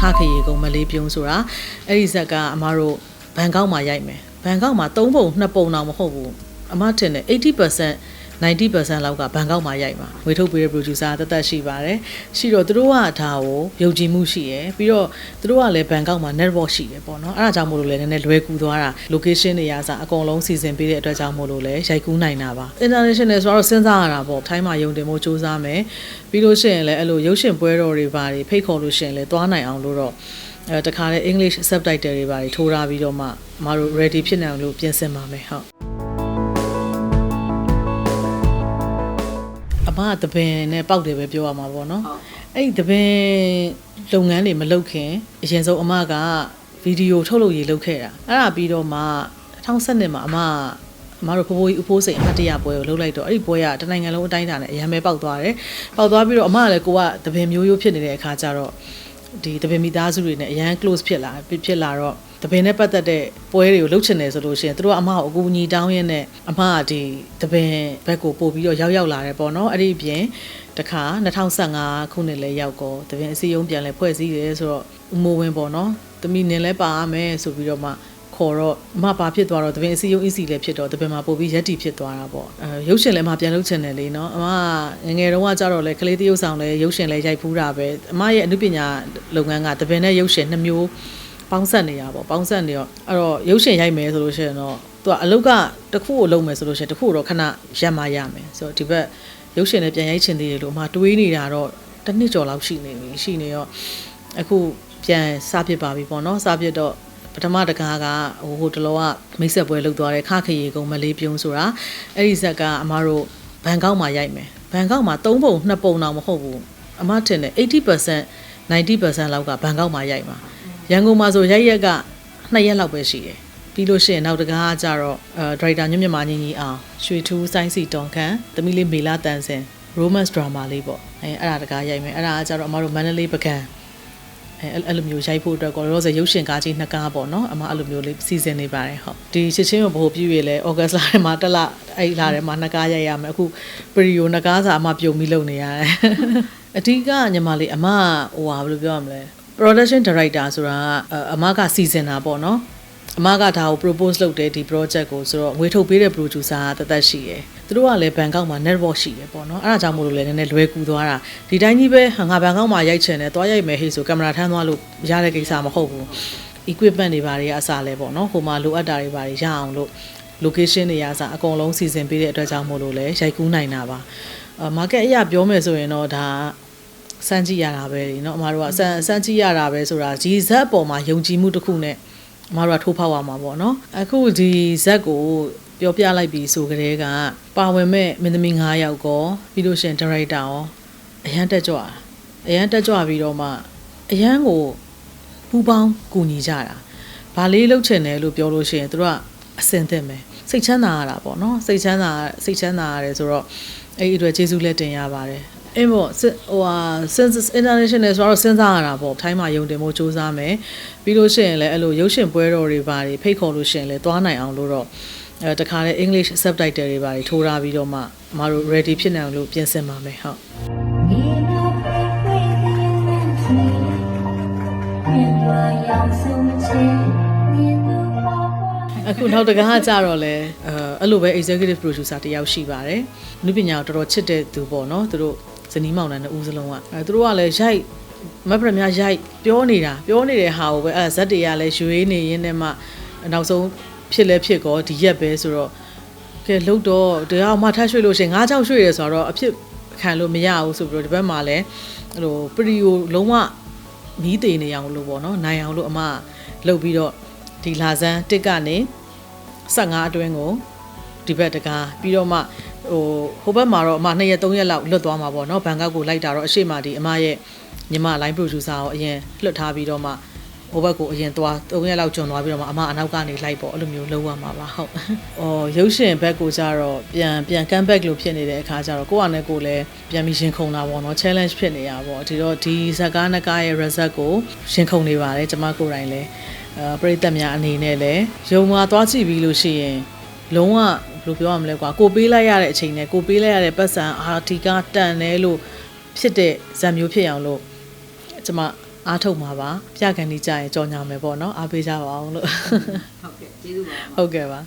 ခခရေကုံမလေးပြုံးဆိုတာအဲ့ဒီဇက်ကအမတို့ဘန်ကောက်မှာရိုက်မယ်ဘန်ကောက်မှာ3ပုံ2ပုံတော့မဟုတ်ဘူးအမထင်တယ်80% 90%လောက်ကဘန်ကောက်မှာရိုက်ပါဝေထုတ်ပေးတဲ့ producer တသက်ရှိပါတယ်ရှိတော့သူတို့ကဒါကိုယုံကြည်မှုရှိရယ်ပြီးတော့သူတို့ကလည်းဘန်ကောက်မှာ network ရှိတယ်ပေါ့နော်အဲ့ဒါကြောင့်မို့လို့လည်းနည်းနည်းလွယ်ကူသွားတာ location တွေရာစားအကုန်လုံးစီစဉ်ပေးတဲ့အတွက်ကြောင့်မို့လို့လည်းရိုက်ကူးနိုင်တာပါ international ဆိုတော့စဉ်းစားရတာပေါ့ထိုင်းမှာယုံတင်မှုစူးစမ်းမယ်ပြီးလို့ရှိရင်လည်းအဲ့လိုရုပ်ရှင်ပွဲတော်တွေပါတွေဖိတ်ခေါ်လို့ရှိရင်လည်းသွားနိုင်အောင်လို့တော့အဲတခါလေ English subtitle တွေပါတွေထိုးထားပြီးတော့မှမတို့ ready ဖြစ်နိုင်အောင်လို့ပြင်ဆင်ပါမယ်ဟုတ် တပင်နဲ့ပေါက်တယ်ပဲပြောရမှာပေါ့နော်အဲ့ဒီတပင်လုပ်ငန်းတွေမလုပ်ခင်အရင်ဆုံးအမကဗီဒီယိုထုတ်လုပ်ရေးလုပ်ခဲ့တာအဲ့ဒါပြီးတော့မှ2012မှာအမကအမတို့ဖိုးဖိုးကြီးဥဖိုးစိန်အမှတ်တရပွဲကိုလုပ်လိုက်တော့အဲ့ဒီပွဲကတနိုင်ငံလုံးအတိုင်းအတာနဲ့အရန်ပဲပေါက်သွားတယ်ပေါက်သွားပြီးတော့အမကလည်းကိုကတပင်မျိုးရိုးဖြစ်နေတဲ့အခါကျတော့ဒီတပင်မိသားစုတွေနဲ့အရန် close ဖြစ်လာဖြစ်လာတော့ တပင်နဲ့ပတ်သက်တဲ့ပွဲတွေကိုလုပ်ချင်တယ်ဆိုလို့ရှိရင်သူတို့ကအမကိုအကူအညီတောင်းရင်းနဲ့အမကဒီတပင်ဘက်ကိုပို့ပြီးတော့ရောက်ရောက်လာတယ်ပေါ့နော်အဲ့ဒီအပြင်တခါ2015ခုနှစ်လဲရောက်ကောတပင်အစည်းအရုံးပြန်လဲဖွဲ့စည်းတယ်ဆိုတော့ဥမိုးဝင်ပေါ့နော်တမီနင်လဲပါရမယ်ဆိုပြီးတော့မှခေါ်တော့အမပါဖြစ်သွားတော့တပင်အစည်းအရုံး EC လည်းဖြစ်တော့တပင်မှာပို့ပြီးရက်တီဖြစ်သွားတာပေါ့အဲရုပ်ရှင်လည်းမပြန်လုပ်ချင်တယ်လေနော်အမငငယ်တုန်းကကြတော့လေကလေးတရုပ်ဆောင်လည်းရုပ်ရှင်လည်းရိုက်ဖူးတာပဲအမရဲ့အမှုပညာလုပ်ငန်းကတပင်နဲ့ရုပ်ရှင်နှစ်မျိုး ပေါင်းဆက်နေရပေါ့ပေါင်းဆက်နေတော့အဲ့တော့ရုပ်ရှင်ရိုက်မယ်ဆိုလို့ရှိရင်တော့သူကအလုတ်ကတစ်ခုကိုလုပ်မယ်ဆိုလို့ရှိရင်တစ်ခုတော့ခဏရက်မှရမယ်ဆိုတော့ဒီဘက်ရုပ်ရှင်နဲ့ပြန်ရိုက်ချင်သေးတယ်လို့အမတွေးနေတာတော့တစ်နှစ်ကျော်လောက်ရှိနေပြီရှိနေတော့အခုပြန်စဖြစ်ပါပြီပေါ့နော်စဖြစ်တော့ပထမတကားကဟိုဟိုတလောကမိတ်ဆက်ပွဲလုပ်သွားတယ်ခခရေကုံမလေးပြုံးဆိုတာအဲ့ဒီဇက်ကအမတို့ဘန်ကောက်မှာရိုက်မယ်ဘန်ကောက်မှာ3ပုံ2ပုံတော့မဟုတ်ဘူးအမထင်တယ်80% 90%လောက်ကဘန်ကောက်မှာရိုက်ပါ ရန်ကုန်မှာဆိုရိုက်ရက်က2ရက်လောက်ပဲရှိတယ်ပြီးလို့ရှိရင်နောက်တကားကကြတော့အဲဒရိုက်တာညွတ်မြမာညီညီအောင်ရွှေထူးစိုင်းစီတွန်ခန်သမီးလေးမေလာတန်စင် romance drama လေးပေါ့အဲအဲ့ဒါတကားရိုက်မယ်အဲ့ဒါကကြတော့အမတို့မန္တလေးပကံအဲအဲ့လိုမျိုးရိုက်ဖို့အတွက်ကိုရောစရုပ်ရှင်ကားကြီးနှစ်ကားပေါ့နော်အမအဲ့လိုမျိုးလေးစီစဉ်နေပါတယ်ဟုတ်ဒီချစ်ချင်းကိုဘို့ပြည့်ရလဲဩဂတ်လထဲမှာတစ်လအဲ့လာထဲမှာနှစ်ကားရိုက်ရမယ်အခုပရီယိုနှစ်ကားစာအမပြုံပြီးလုပ်နေရတယ်အဓိကညီမလေးအမဟိုဟာဘယ်လိုပြောရမလဲ production director ဆိုတာအမကစီစဉ်တာပေါ့နော်အမကဒါကို propose လုပ်တယ်ဒီ project ကိုဆိုတော့ငွေထုတ်ပေးတဲ့ producer ကတသက်ရှိရယ်သူတို့ကလည်းဘန်ကောက်မှာ network ရှိရယ်ပေါ့နော်အဲ့ဒါကြောင့်မို့လို့လည်းနည်းနည်းလွယ်ကူသွားတာဒီတိုင်းကြီးပဲငါဘန်ကောက်မှာရိုက်ချင်တယ်သွားရိုက်မယ်ဟေ့ဆိုကင်မရာထမ်းသွားလို့ရတဲ့ကိစ္စမဟုတ်ဘူး equipment တွေဘာတွေအစားလဲပေါ့နော်ဟိုမှာလိုအပ်တာတွေဘာတွေရအောင်လို့ location တွေရာစားအကုန်လုံးစီစဉ်ပေးတဲ့အတွက်ကြောင့်မို့လို့လည်းရိုက်ကူးနိုင်တာပါအ market အရာပြောမယ်ဆိုရင်တော့ဒါ စမ်းကြည့်ရတာပဲเนาะအမတို့ကစမ်းစမ်းကြည့်ရတာပဲဆိုတာဒီဇက်ပေါ်မှာယုံကြည်မှုတစ်ခုနဲ့အမတို့ကထိုးဖောက်ရမှာပေါ့เนาะအခုဒီဇက်ကိုပြောပြလိုက်ပြီဆိုကြတဲ့ကပါဝင်မဲ့မင်းသမီး9ယောက်ကောပြီးလို့ရှင်ဒါရိုက်တာရောအရန်တက်ကြွအရန်တက်ကြွပြီးတော့မှအရန်ကိုပူပေါင်းကူညီကြတာဘာလေးလုပ်ချင်တယ်လို့ပြောလို့ရှိရင်တို့ကအစင်သင့်ပဲစိတ်ချမ်းသာရတာပေါ့နော်စိတ်ချမ်းသာစိတ်ချမ်းသာရတယ်ဆိုတော့အဲ့ဒီအတွက်ကျေးဇူးလက်တင်ရပါတယ် အင်းပေါ့ဟိုဟာ census international ဆိုတော့စဉ်းစားရတာပေါ့ထိုင်းမှာယုံတင်ဖို့စူးစမ်းမယ်ပြီးလို့ရှိရင်လည်းအဲ့လိုရုပ်ရှင်ပွဲတော်တွေဘာတွေဖိတ်ခေါ်လို့ရှိရင်လည်းသွားနိုင်အောင်လို့တော့အဲတခါလေ English subtitle တွေဘာတွေထိုးထားပြီးတော့မှမတို့ ready ဖြစ်နိုင်လို့ပြင်ဆင်ပါမယ်ဟုတ်အခုနောက်တကားကြတော့လဲအဲအဲ့လိုပဲ executive producer တယောက်ရှိပါတယ်။လူပညာကိုတော်တော်ချစ်တဲ့သူပေါ့နော်။သူတို့ ဇနီးမောင်နှံနှစ်ဦးစလုံးကအဲသူတို့ကလည်းရိုက်မက်ပရမရိုက်ပြောနေတာပြောနေတဲ့ဟာကိုပဲအဲဇက်တွေကလည်းရွေးနေရင်းနဲ့မှနောက်ဆုံးဖြစ်လဲဖြစ်ကောဒီရက်ပဲဆိုတော့ကဲလှုပ်တော့တရားမှထပ်ရွှေ့လို့ရှရင်ငါးချောက်ရွှေ့ရဆိုတော့အဖြစ်ခံလို့မရဘူးဆိုပြီးတော့ဒီဘက်မှာလည်းအဲ့လိုပရီယိုလုံးဝမီးတေနေအောင်လို့ပေါ့နော်နိုင်အောင်လို့အမလှုပ်ပြီးတော့ဒီလာဇန်တစ်ကနေ15အတွင်းကိုဒီဘက်တကားပြီးတော့မှ ဟိုဟိုဘက်မှာတော့အမ2ရက်3ရက်လောက်လွတ်သွားမှာပေါ့နော်ဘန်ကောက်ကိုလိုက်တာတော့အရှိမဒီအမရဲ့ညီမ line producer ကိုအရင်လွတ်ထားပြီးတော့မှဟိုဘက်ကိုအရင်သွား3ရက်လောက်ကျွန်သွားပြီးတော့မှအမအနောက်ကနေလိုက်ပေါ့အဲ့လိုမျိုးလုံးဝမှာပါဟုတ်။အော်ရုပ်ရှင်ဘက်ကိုကြတော့ပြန်ပြန် come back လို့ဖြစ်နေတဲ့အခါကျတော့ကိုယ့်အနေနဲ့ကိုယ်လည်းပြန်ပြီးရင်ခုန်တာပေါ့နော် challenge ဖြစ်နေရပါပေါ့ဒီတော့ဒီဇက်ကားနကားရဲ့ result ကိုရင်ခုန်နေပါတယ်ကျွန်မကိုယ်တိုင်လည်းအဲပရိသတ်များအနေနဲ့လည်းယုံမှာသွားကြည့်ပြီးလို့ရှိရင်လုံးဝ ဘယ်လိုပြောရမလဲကွာကိုပေးလိုက်ရတဲ့အချိန်နဲ့ကိုပေးလိုက်ရတဲ့ပတ်စံအာဒီကတန်တယ်လို့ဖြစ်တဲ့ဇာမျိုးဖြစ်အောင်လို့ကျွန်မအားထုတ်မှာပါပြကန်ဒီကြရင်ကြော်ညာမယ်ပေါ့နော်အားပေးကြပါအောင်လို့ဟုတ်ကဲ့ကျေးဇူးပါဟုတ်ကဲ့ပါ